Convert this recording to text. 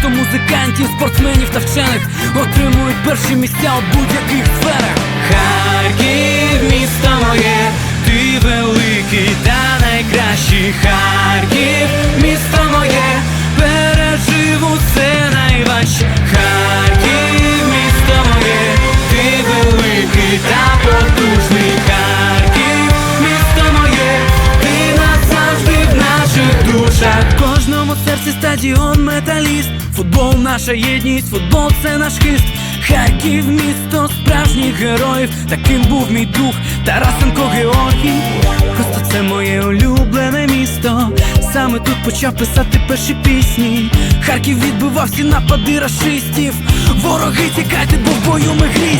хто музикантів, спортсменів та вчених отримують перші місця у будь-яких сферах. Харків, місто моє, ти великий та найкращий Харків, місто моє, пережив усе найважче. Харків, місто моє, ти великий та потужний Харків, місто моє, ти назавжди в наших душах. В серці стадіон металіст. Футбол наша єдність, футбол це наш хист. Харків, місто справжніх героїв. Таким був мій друг Тарасенко Георгій. Просто це моє улюблене місто. Саме тут почав писати перші пісні. Харків відбивав всі напади рашистів. Вороги тікайте, бо в бою ми моє,